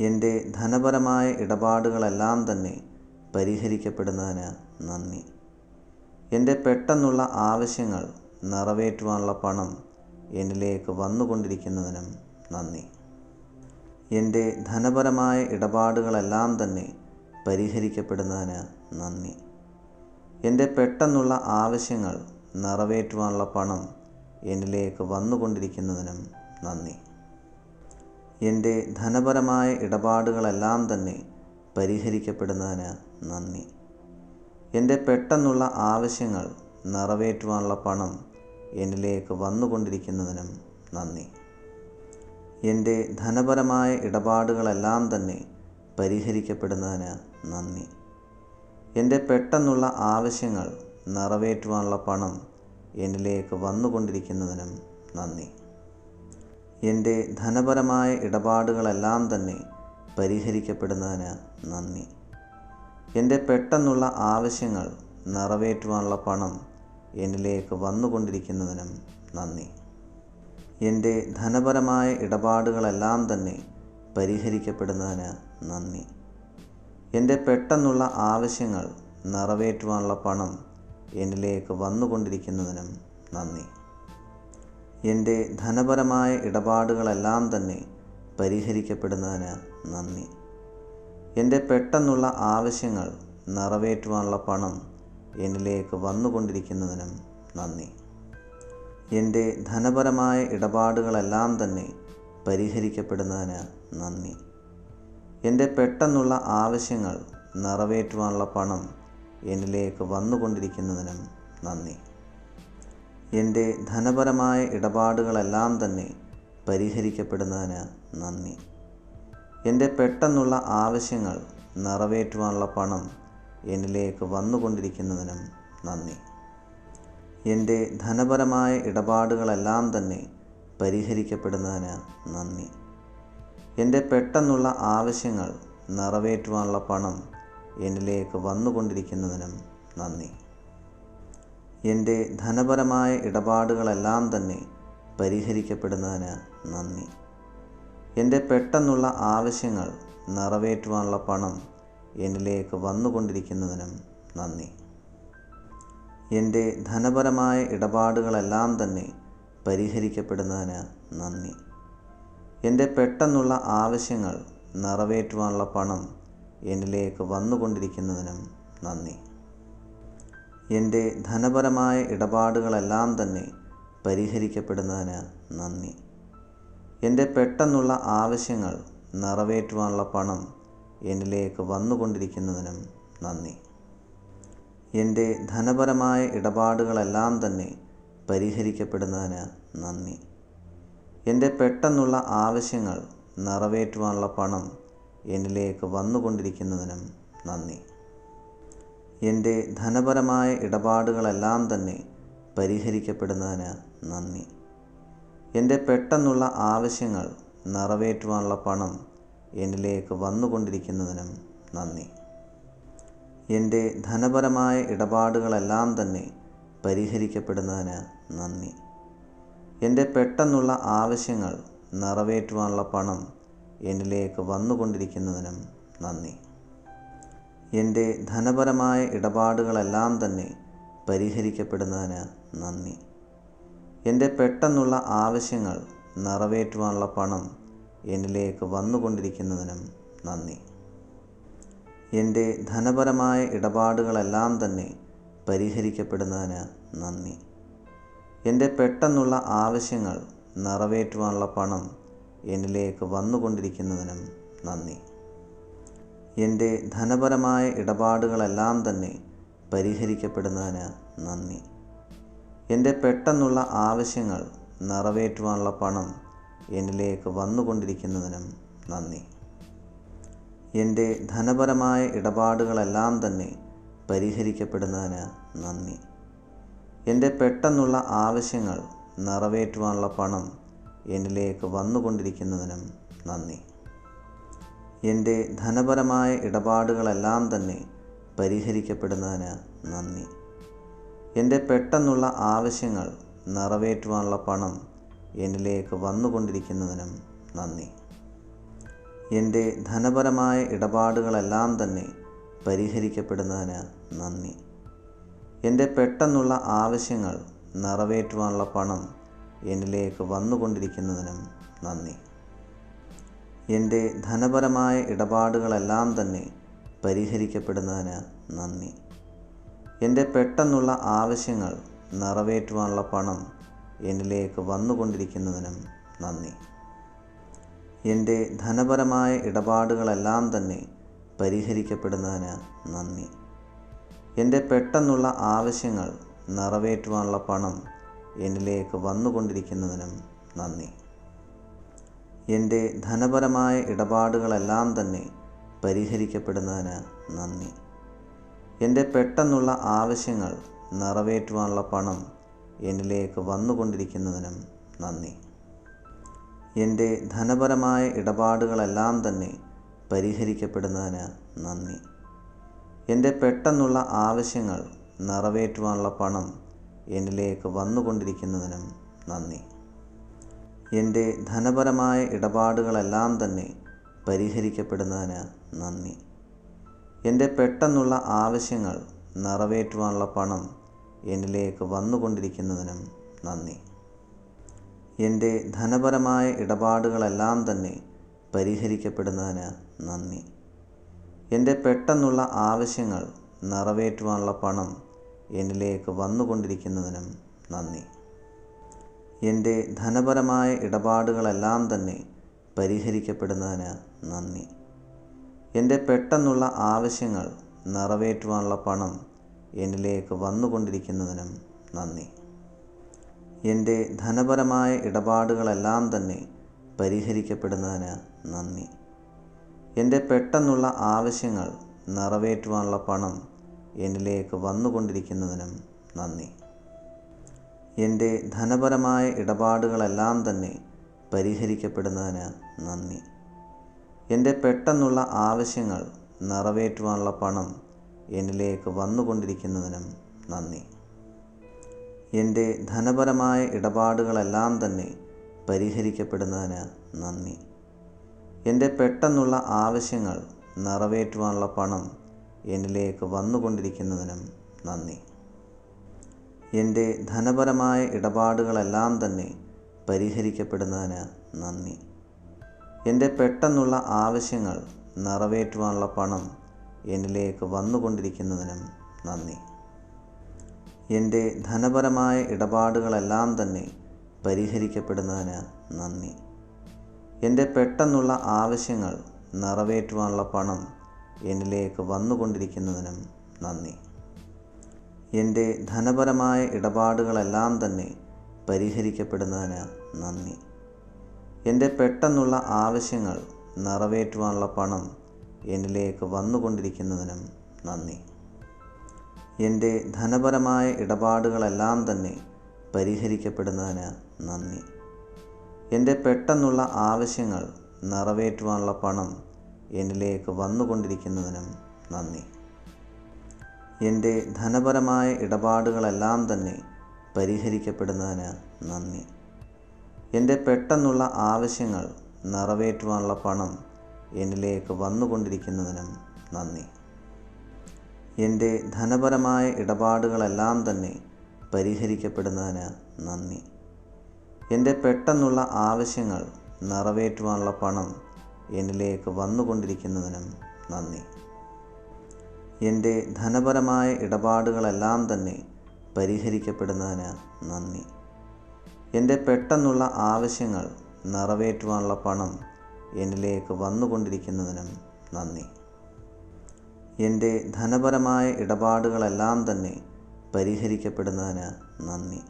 എന്റെ ധനപരമായ ഇടപാടുകളെല്ലാം തന്നെ പരിഹരിക്കപ്പെടുന്നതിന് നന്ദി. എന്റെ പെട്ടെന്നുള്ള ആവശ്യങ്ങൾ നിറവേറ്റുവാനുള്ള പണം എന്നിലേക്ക് വന്നുകൊണ്ടിരിക്കുന്നതിനും നന്ദി. എന്റെ ധനപരമായ ഇടപാടുകളെല്ലാം തന്നെ പരിഹരിക്കപ്പെടുന്നതിന് നന്ദി. എന്റെ പെട്ടെന്നുള്ള ആവശ്യങ്ങൾ നിറവേറ്റുവാനുള്ള പണം എന്നിലേക്ക് വന്നുകൊണ്ടിരിക്കുന്നതിനും നന്ദി. എന്റെ ധനപരമായ ഇടപാടുകളെല്ലാം തന്നെ പരിഹരിക്കപ്പെടുന്നതിന് നന്ദി. എന്റെ പെട്ടെന്നുള്ള ആവശ്യങ്ങൾ നിറവേറ്റുവാനുള്ള പണം എന്നിലേക്ക് വന്നുകൊണ്ടിരിക്കുന്നതിനും നന്ദി. എന്റെ ധനപരമായ ഇടപാടുകളെല്ലാം തന്നെ പരിഹരിക്കപ്പെടുന്നതിന് നന്ദി. എന്റെ പെട്ടെന്നുള്ള ആവശ്യങ്ങൾ നിറവേറ്റുവാനുള്ള പണം എന്നിലേക്ക് വന്നുകൊണ്ടിരിക്കുന്നതിനും നന്ദി. എന്റെ ധനപരമായ ഇടപാടുകളെല്ലാം തന്നെ പരിഹരിക്കപ്പെടുന്നതിന് നന്ദി. എന്റെ പെട്ടെന്നുള്ള ആവശ്യങ്ങൾ നിറവേറ്റുവാനുള്ള പണം എന്നിലേക്ക് വന്നുകൊണ്ടിരിക്കുന്നതിനും നന്ദി. എന്റെ ധനപരമായ ഇടപാടുകളെല്ലാം തന്നെ പരിഹരിക്കപ്പെടുന്നതിന് നന്ദി. എന്റെ പെട്ടെന്നുള്ള ആവശ്യങ്ങൾ നിറവേറ്റുവാനുള്ള പണം എന്നിലേക്ക് വന്നുകൊണ്ടിരിക്കുന്നതിനും നന്ദി. എന്റെ ധനപരമായ ഇടപാടുകളെല്ലാം തന്നെ പരിഹരിക്കപ്പെടുന്നതിന് നന്ദി. എന്റെ പെട്ടെന്നുള്ള ആവശ്യങ്ങൾ നിറവേറ്റുവാനുള്ള പണം എന്നിലേക്ക് വന്നുകൊണ്ടിരിക്കുന്നതിനും നന്ദി. എന്റെ ധനപരമായ ഇടപാടുകളെല്ലാം തന്നെ പരിഹരിക്കപ്പെടുന്നതിന് നന്ദി. എന്റെ പെട്ടെന്നുള്ള ആവശ്യങ്ങൾ നിറവേറ്റുവാനുള്ള പണം എന്നിലേക്ക് വന്നുകൊണ്ടിരിക്കുന്നതിനും നന്ദി. എന്റെ ധനപരമായ ഇടപാടുകളെല്ലാം തന്നെ പരിഹരിക്കപ്പെടുന്നതിന് നന്ദി. എന്റെ പെട്ടെന്നുള്ള ആവശ്യങ്ങൾ നിറവേറ്റുവാനുള്ള പണം എന്നിലേക്ക് വന്നുകൊണ്ടിരിക്കുന്നതിനും നന്ദി. എന്റെ ധനപരമായ ഇടപാടുകളെല്ലാം തന്നെ പരിഹരിക്കപ്പെടുന്നതിന് നന്ദി. എന്റെ പെട്ടെന്നുള്ള ആവശ്യങ്ങൾ നിറവേറ്റുവാനുള്ള പണം എന്നിലേക്ക് വന്നുകൊണ്ടിരിക്കുന്നതിനും നന്ദി. എന്റെ ധനപരമായ ഇടപാടുകളെല്ലാം തന്നെ പരിഹരിക്കപ്പെടുന്നതിന് നന്ദി. എന്റെ പെട്ടെന്നുള്ള ആവശ്യങ്ങൾ നിറവേറ്റുവാനുള്ള പണം എന്നിലേക്ക് വന്നുകൊണ്ടിരിക്കുന്നതിനും നന്ദി. എന്റെ ധനപരമായ ഇടപാടുകളെല്ലാം തന്നെ പരിഹരിക്കപ്പെടുന്നതിന് നന്ദി. എന്റെ പെട്ടെന്നുള്ള ആവശ്യങ്ങൾ നിറവേറ്റുവാനുള്ള പണം എന്നിലേക്ക് വന്നുകൊണ്ടിരിക്കുന്നതിനും നന്ദി. എന്റെ ധനപരമായ ഇടപാടുകളെല്ലാം തന്നെ പരിഹരിക്കപ്പെടുന്നതിന് നന്ദി. എന്റെ പെട്ടെന്നുള്ള ആവശ്യങ്ങൾ നിറവേറ്റുവാനുള്ള പണം എന്നിലേക്ക് വന്നുകൊണ്ടിരിക്കുന്നതിനും നന്ദി. എന്റെ ധനപരമായ ഇടപാടുകളെല്ലാം തന്നെ പരിഹരിക്കപ്പെടുന്നതിന് നന്ദി. എന്റെ പെട്ടെന്നുള്ള ആവശ്യങ്ങൾ നിറവേറ്റുവാനുള്ള പണം എന്നിലേക്ക് വന്നുകൊണ്ടിരിക്കുന്നതിനും നന്ദി. എന്റെ ധനപരമായ ഇടപാടുകളെല്ലാം തന്നെ പരിഹരിക്കപ്പെടുന്നതിന് നന്ദി. എന്റെ പെട്ടെന്നുള്ള ആവശ്യങ്ങൾ നിറവേറ്റുവാനുള്ള പണം എന്നിലേക്ക് വന്നുകൊണ്ടിരിക്കുന്നതിനും നന്ദി. എന്റെ ധനപരമായ ഇടപാടുകളെല്ലാം തന്നെ പരിഹരിക്കപ്പെടുന്നതിന് നന്ദി. എന്റെ പെട്ടെന്നുള്ള ആവശ്യങ്ങൾ നിറവേറ്റുവാനുള്ള പണം എന്നിലേക്ക് വന്നുകൊണ്ടിരിക്കുന്നതിനും നന്ദി. എന്റെ ധനപരമായ ഇടപാടുകളെല്ലാം തന്നെ പരിഹരിക്കപ്പെടുന്നതിന് നന്ദി. എന്റെ പെട്ടെന്നുള്ള ആവശ്യങ്ങൾ നിറവേറ്റുവാനുള്ള പണം എന്നിലേക്ക് വന്നുകൊണ്ടിരിക്കുന്നതിനും നന്ദി. എന്റെ ധനപരമായ ഇടപാടുകളെല്ലാം തന്നെ പരിഹരിക്കപ്പെടുന്നതിന് നന്ദി. എന്റെ പെട്ടെന്നുള്ള ആവശ്യങ്ങൾ നിറവേറ്റുവാനുള്ള പണം എന്നിലേക്ക് വന്നുകൊണ്ടിരിക്കുന്നതിനും നന്ദി. എന്റെ ധനപരമായ ഇടപാടുകളെല്ലാം തന്നെ പരിഹരിക്കപ്പെടുന്നതിന് നന്ദി. എന്റെ പെട്ടെന്നുള്ള ആവശ്യങ്ങൾ നിറവേറ്റുവാനുള്ള പണം എന്നിലേക്ക് വന്നുകൊണ്ടിരിക്കുന്നതിനും നന്ദി. എന്റെ ധനപരമായ ഇടപാടുകളെല്ലാം തന്നെ പരിഹരിക്കപ്പെടുന്നതിന് നന്ദി. എന്റെ പെട്ടെന്നുള്ള ആവശ്യങ്ങൾ നിറവേറ്റുവാനുള്ള പണം എന്നിലേക്ക് വന്നുകൊണ്ടിരിക്കുന്നതിനും നന്ദി. എന്റെ ധനപരമായ ഇടപാടുകളെല്ലാം തന്നെ പരിഹരിക്കപ്പെടുന്നതിന് നന്ദി. എന്റെ പെട്ടെന്നുള്ള ആവശ്യങ്ങൾ നിറവേറ്റുവാനുള്ള പണം എന്നിലേക്ക് വന്നുകൊണ്ടിരിക്കുന്നതിനും നന്ദി. എന്റെ ധനപരമായ ഇടപാടുകളെല്ലാം തന്നെ പരിഹരിക്കപ്പെടുന്നതിന് നന്ദി. എന്റെ പെട്ടെന്നുള്ള ആവശ്യങ്ങൾ നിറവേറ്റുവാനുള്ള പണം എന്നിലേക്ക് വന്നുകൊണ്ടിരിക്കുന്നതിനും നന്ദി. എന്റെ ധനപരമായ ഇടപാടുകളെല്ലാം തന്നെ പരിഹരിക്കപ്പെടുന്നതിന് നന്ദി. എന്റെ പെട്ടെന്നുള്ള ആവശ്യങ്ങൾ നിറവേറ്റുവാനുള്ള പണം എന്നിലേക്ക് വന്നുകൊണ്ടിരിക്കുന്നതിനും നന്ദി. എന്റെ ധനപരമായ ഇടപാടുകളെല്ലാം തന്നെ പരിഹരിക്കപ്പെടുന്നതിന് നന്ദി. എന്റെ പെട്ടെന്നുള്ള ആവശ്യങ്ങൾ നിറവേറ്റുവാനുള്ള പണം എന്നിലേക്ക് വന്നുകൊണ്ടിരിക്കുന്നതിനും നന്ദി. എന്റെ ധനപരമായ ഇടപാടുകളെല്ലാം തന്നെ പരിഹരിക്കപ്പെടുന്നതിന് നന്ദി. എന്റെ പെട്ടെന്നുള്ള ആവശ്യങ്ങൾ നിറവേറ്റുവാനുള്ള പണം എന്നിലേക്ക് വന്നുകൊണ്ടിരിക്കുന്നതിനും നന്ദി. എന്റെ ധനപരമായ ഇടപാടുകളെല്ലാം തന്നെ പരിഹരിക്കപ്പെടുന്നതിന് നന്ദി. എന്റെ പെട്ടെന്നുള്ള ആവശ്യങ്ങൾ നിറവേറ്റുവാനുള്ള പണം എന്നിലേക്ക് വന്നുകൊണ്ടിരിക്കുന്നതിനും നന്ദി. എന്റെ ധനപരമായ ഇടപാടുകളെല്ലാം തന്നെ പരിഹരിക്കപ്പെടുന്നതിന് നന്ദി. എന്റെ പെട്ടെന്നുള്ള ആവശ്യങ്ങൾ നിറവേറ്റുവാനുള്ള പണം എന്നിലേക്ക് വന്നുകൊണ്ടിരിക്കുന്നതിനും നന്ദി. എന്റെ ധനപരമായ ഇടപാടുകളെല്ലാം തന്നെ പരിഹരിക്കപ്പെടുന്നതിന് നന്ദി. എന്റെ പെട്ടെന്നുള്ള ആവശ്യങ്ങൾ നിറവേറ്റുവാനുള്ള പണം എന്നിലേക്ക് വന്നുകൊണ്ടിരിക്കുന്നതിനും നന്ദി. എന്റെ ധനപരമായ ഇടപാടുകളെല്ലാം തന്നെ പരിഹരിക്കപ്പെടുന്നതിന് നന്ദി. എന്റെ പെട്ടെന്നുള്ള ആവശ്യങ്ങൾ നിറവേറ്റുവാനുള്ള പണം എന്നിലേക്ക് വന്നുകൊണ്ടിരിക്കുന്നതിനും നന്ദി. എന്റെ ധനപരമായ ഇടപാടുകളെല്ലാം തന്നെ പരിഹരിക്കപ്പെടുന്നതിന് നന്ദി. എന്റെ പെട്ടെന്നുള്ള ആവശ്യങ്ങൾ നിറവേറ്റുവാനുള്ള പണം എന്നിലേക്ക് വന്നുകൊണ്ടിരിക്കുന്നതിനും നന്ദി. എന്റെ ധനപരമായ ഇടപാടുകളെല്ലാം തന്നെ പരിഹരിക്കപ്പെടുന്നതിന് നന്ദി. എന്റെ പെട്ടെന്നുള്ള ആവശ്യങ്ങൾ നിറവേറ്റുവാനുള്ള പണം എന്നിലേക്ക് വന്നുകൊണ്ടിരിക്കുന്നതിനും നന്ദി. എന്റെ ധനപരമായ ഇടപാടുകളെല്ലാം തന്നെ പരിഹരിക്കപ്പെടുന്നതിന് നന്ദി. എന്റെ പെട്ടെന്നുള്ള ആവശ്യങ്ങൾ നിറവേറ്റുവാനുള്ള പണം എന്നിലേക്ക് വന്നുകൊണ്ടിരിക്കുന്നതിനും നന്ദി. എന്റെ ധനപരമായ ഇടപാടുകളെല്ലാം തന്നെ പരിഹരിക്കപ്പെടുന്നതിന് നന്ദി. എന്റെ പെട്ടെന്നുള്ള ആവശ്യങ്ങൾ നിറവേറ്റുവാനുള്ള പണം എന്നിലേക്ക് വന്നുകൊണ്ടിരിക്കുന്നതിനും നന്ദി. എന്റെ ധനപരമായ ഇടപാടുകളെല്ലാം തന്നെ പരിഹരിക്കപ്പെടുന്നതിന് നന്ദി. എന്റെ പെട്ടെന്നുള്ള ആവശ്യങ്ങൾ നിറവേറ്റുവാനുള്ള പണം എന്നിലേക്ക് വന്നുകൊണ്ടിരിക്കുന്നതിനും നന്ദി. എന്റെ ധനപരമായ ഇടപാടുകളെല്ലാം തന്നെ പരിഹരിക്കപ്പെടുന്നതിന് നന്ദി. എന്റെ പെട്ടെന്നുള്ള ആവശ്യങ്ങൾ നിറവേറ്റുവാനുള്ള പണം എന്നിലേക്ക് വന്നുകൊണ്ടിരിക്കുന്നതിനും നന്ദി. എന്റെ ധനപരമായ ഇടപാടുകളെല്ലാം തന്നെ പരിഹരിക്കപ്പെടുന്നതിന് നന്ദി. എന്റെ പെട്ടെന്നുള്ള ആവശ്യങ്ങൾ നിറവേറ്റുവാനുള്ള പണം എന്നിലേക്ക് വന്നുകൊണ്ടിരിക്കുന്നതിനും നന്ദി. എന്റെ ധനപരമായ ഇടപാടുകളെല്ലാം തന്നെ പരിഹരിക്കപ്പെടുന്നതിന് നന്ദി. എന്റെ പെട്ടെന്നുള്ള ആവശ്യങ്ങൾ നിറവേറ്റുവാനുള്ള പണം എന്നിലേക്ക് വന്നുകൊണ്ടിരിക്കുന്നതിനും നന്ദി. എന്റെ ധനപരമായ ഇടപാടുകളെല്ലാം തന്നെ പരിഹരിക്കപ്പെടുന്നതിന് നന്ദി. എന്റെ പെട്ടെന്നുള്ള ആവശ്യങ്ങൾ നിറവേറ്റുവാനുള്ള പണം എന്നിലേക്ക് വന്നുകൊണ്ടിരിക്കുന്നതിനും നന്ദി. എന്റെ ധനപരമായ ഇടപാടുകളെല്ലാം തന്നെ പരിഹരിക്കപ്പെടുന്നതിന് നന്ദി. എന്റെ പെട്ടെന്നുള്ള ആവശ്യങ്ങൾ നിറവേറ്റുവാനുള്ള പണം എന്നിലേക്ക് വന്നുകൊണ്ടിരിക്കുന്നതിനും നന്ദി. എന്റെ ധനപരമായ ഇടപാടുകളെല്ലാം തന്നെ പരിഹരിക്കപ്പെടുന്നതിന് നന്ദി.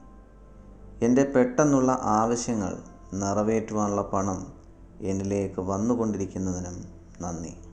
എന്റെ പെട്ടെന്നുള്ള ആവശ്യങ്ങൾ നിറവേറ്റുവാനുള്ള പണം എന്നിലേക്ക് വന്നുകൊണ്ടിരിക്കുന്നതിനും നന്ദി.